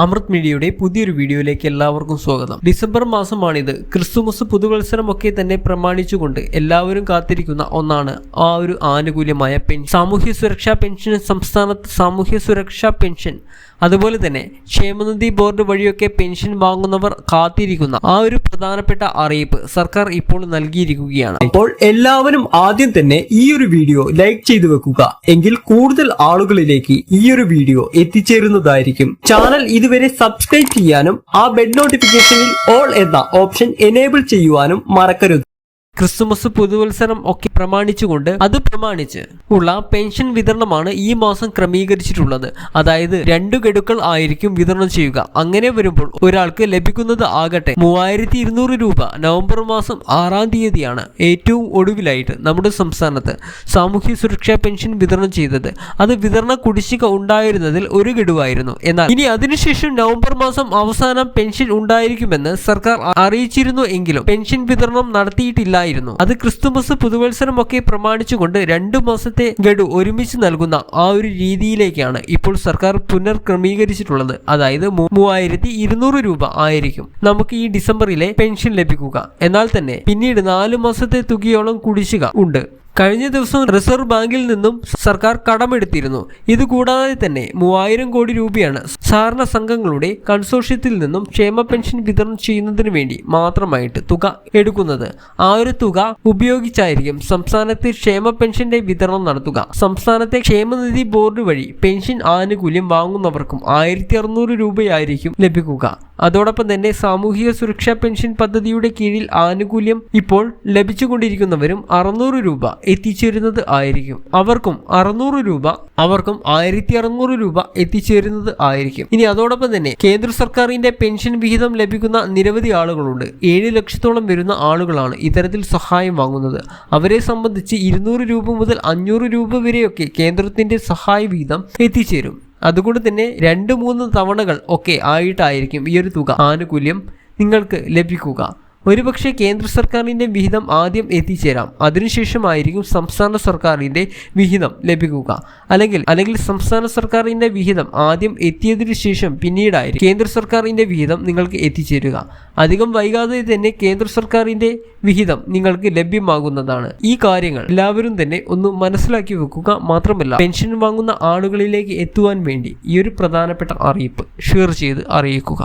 അമൃത് മീഡിയയുടെ പുതിയൊരു വീഡിയോയിലേക്ക് എല്ലാവർക്കും സ്വാഗതം. ഡിസംബർ മാസമാണിത്. ക്രിസ്തുമസ് പുതുവത്സരം ഒക്കെ തന്നെ പ്രമാണിച്ചുകൊണ്ട് എല്ലാവരും കാത്തിരിക്കുന്ന ഒന്നാണ് ആ ഒരു ആനുകൂല്യമായ പെൻഷൻ. സാമൂഹ്യ സുരക്ഷാ പെൻഷൻ സംസ്ഥാനത്ത് സാമൂഹ്യ സുരക്ഷാ പെൻഷൻ. അതുപോലെ തന്നെ ക്ഷേമനിധി ബോർഡ് വഴിയൊക്കെ പെൻഷൻ വാങ്ങുന്നവർ കാത്തിരിക്കുന്ന ആ ഒരു പ്രധാനപ്പെട്ട അറിയിപ്പ് സർക്കാർ ഇപ്പോൾ നൽകിയിരിക്കുകയാണ്. അപ്പോൾ എല്ലാവരും ആദ്യം തന്നെ ഈ ഒരു വീഡിയോ ലൈക്ക് ചെയ്തു വെക്കുക. എങ്കിൽ കൂടുതൽ ആളുകളിലേക്ക് ഈ ഒരു വീഡിയോ എത്തിച്ചേരുന്നതായിരിക്കും. ചാനൽ ഇതുവരെ സബ്സ്ക്രൈബ് ചെയ്യാനും ആ ബെഡ് നോട്ടിഫിക്കേഷനിൽ ഓൾ എന്ന ഓപ്ഷൻ എനേബിൾ ചെയ്യുവാനും മറക്കരുത്. ക്രിസ്തുമസ് പുതുവത്സരം ഒക്കെ പ്രമാണിച്ചുകൊണ്ട് അത് പ്രമാണിച്ച് ഉള്ള പെൻഷൻ വിതരണമാണ് ഈ മാസം ക്രമീകരിച്ചിട്ടുള്ളത്. അതായത് രണ്ടു ഗഡുക്കൾ ആയിരിക്കും വിതരണം ചെയ്യുക. അങ്ങനെ വരുമ്പോൾ ഒരാൾക്ക് ലഭിക്കുന്നത് ആകട്ടെ മൂവായിരത്തി ഇരുന്നൂറ് രൂപ നവംബർ മാസം ആറാം തീയതിയാണ് ഏറ്റവും ഒടുവിലായിട്ട് നമ്മുടെ സംസ്ഥാനത്ത് സാമൂഹ്യ സുരക്ഷാ പെൻഷൻ വിതരണം ചെയ്തത്. അത് വിതരണ കുടിശ്ശിക ഉണ്ടായിരുന്നതിൽ ഒരു ഗഡുവായിരുന്നു. എന്നാൽ ഇനി അതിനുശേഷം നവംബർ മാസം അവസാനം പെൻഷൻ ഉണ്ടായിരിക്കുമെന്ന് സർക്കാർ അറിയിച്ചിരുന്നു എങ്കിലും പെൻഷൻ വിതരണം നടത്തിയിട്ടില്ലായിരുന്നു അത് ക്രിസ്തുമസ് പുതുവത്സരം ഒക്കെ പ്രമാണിച്ചുകൊണ്ട് രണ്ടു മാസത്തെ ഗഡു ഒരുമിച്ച് നൽകുന്ന ആ ഒരു രീതിയിലേക്കാണ് ഇപ്പോൾ സർക്കാർ പുനർക്രമീകരിച്ചിട്ടുള്ളത്. അതായത് മൂവായിരത്തി ഇരുന്നൂറ് രൂപ ആയിരിക്കും നമുക്ക് ഈ ഡിസംബറിലെ പെൻഷൻ ലഭിക്കുക. എന്നാൽ തന്നെ പിന്നീട് നാല് മാസത്തെ തുകയോളം കുടിശ്ശിക ഉണ്ട്. കഴിഞ്ഞ ദിവസം റിസർവ് ബാങ്കിൽ നിന്നും സർക്കാർ കടമെടുത്തിരുന്നു. ഇതുകൂടാതെ തന്നെ മൂവായിരം കോടി രൂപയാണ് സഹകരണ സംഘങ്ങളുടെ കൺസോർഷ്യത്തിൽ നിന്നും ക്ഷേമ പെൻഷൻ വിതരണം ചെയ്യുന്നതിന് വേണ്ടി മാത്രമായിട്ട് തുക എടുക്കുന്നത്. ആ ഒരു തുക ഉപയോഗിച്ചായിരിക്കും സംസ്ഥാനത്തെ ക്ഷേമ പെൻഷന്റെ വിതരണം നടത്തുക. സംസ്ഥാനത്തെ ക്ഷേമനിധി ബോർഡ് വഴി പെൻഷൻ ആനുകൂല്യം വാങ്ങുന്നവർക്കും ആയിരത്തി അറുന്നൂറ് രൂപയായിരിക്കും ലഭിക്കുക. അതോടൊപ്പം തന്നെ സാമൂഹിക സുരക്ഷാ പെൻഷൻ പദ്ധതിയുടെ കീഴിൽ ആനുകൂല്യം ഇപ്പോൾ ലഭിച്ചുകൊണ്ടിരിക്കുന്നവരും അറുന്നൂറ് രൂപ എത്തിച്ചേരുന്നത് ആയിരിക്കും. അവർക്കും അറുന്നൂറ് രൂപ അവർക്കും ആയിരത്തി അറുന്നൂറ് രൂപ എത്തിച്ചേരുന്നത് ആയിരിക്കും. ഇനി അതോടൊപ്പം തന്നെ കേന്ദ്ര സർക്കാരിന്റെ പെൻഷൻ വിഹിതം ലഭിക്കുന്ന നിരവധി ആളുകളുണ്ട്. ഏഴ് ലക്ഷത്തോളം വരുന്ന ആളുകളാണ് ഇത്തരത്തിൽ സഹായം വാങ്ങുന്നത്. അവരെ സംബന്ധിച്ച് ഇരുന്നൂറ് രൂപ മുതൽ അഞ്ഞൂറ് രൂപ വരെയൊക്കെ കേന്ദ്രത്തിന്റെ സഹായ വിഹിതം എത്തിച്ചേരും. അതുകൊണ്ട് തന്നെ രണ്ട് മൂന്ന് തവണകൾ ഒക്കെ ആയിട്ടായിരിക്കും ഈ ഒരു തുക ആനുകൂല്യം നിങ്ങൾക്ക് ലഭിക്കുക. ഒരുപക്ഷെ കേന്ദ്ര സർക്കാരിന്റെ വിഹിതം ആദ്യം എത്തിച്ചേരാം. അതിനുശേഷമായിരിക്കും സംസ്ഥാന സർക്കാരിന്റെ വിഹിതം ലഭിക്കുക. അല്ലെങ്കിൽ അല്ലെങ്കിൽ സംസ്ഥാന സർക്കാരിന്റെ വിഹിതം ആദ്യം എത്തിയതിനു ശേഷം പിന്നീടായിരിക്കും കേന്ദ്ര സർക്കാരിന്റെ വിഹിതം നിങ്ങൾക്ക് എത്തിച്ചേരുക. അധികം വൈകാതെ തന്നെ കേന്ദ്ര സർക്കാരിന്റെ വിഹിതം നിങ്ങൾക്ക് ലഭ്യമാകുന്നതാണ്. ഈ കാര്യങ്ങൾ എല്ലാവരും തന്നെ ഒന്ന് മനസ്സിലാക്കി വെക്കുക മാത്രമല്ല പെൻഷൻ വാങ്ങുന്ന ആളുകളിലേക്ക് എത്തുവാൻ വേണ്ടി ഈ ഒരു പ്രധാനപ്പെട്ട അറിയിപ്പ് ഷെയർ ചെയ്ത് അറിയിക്കുക.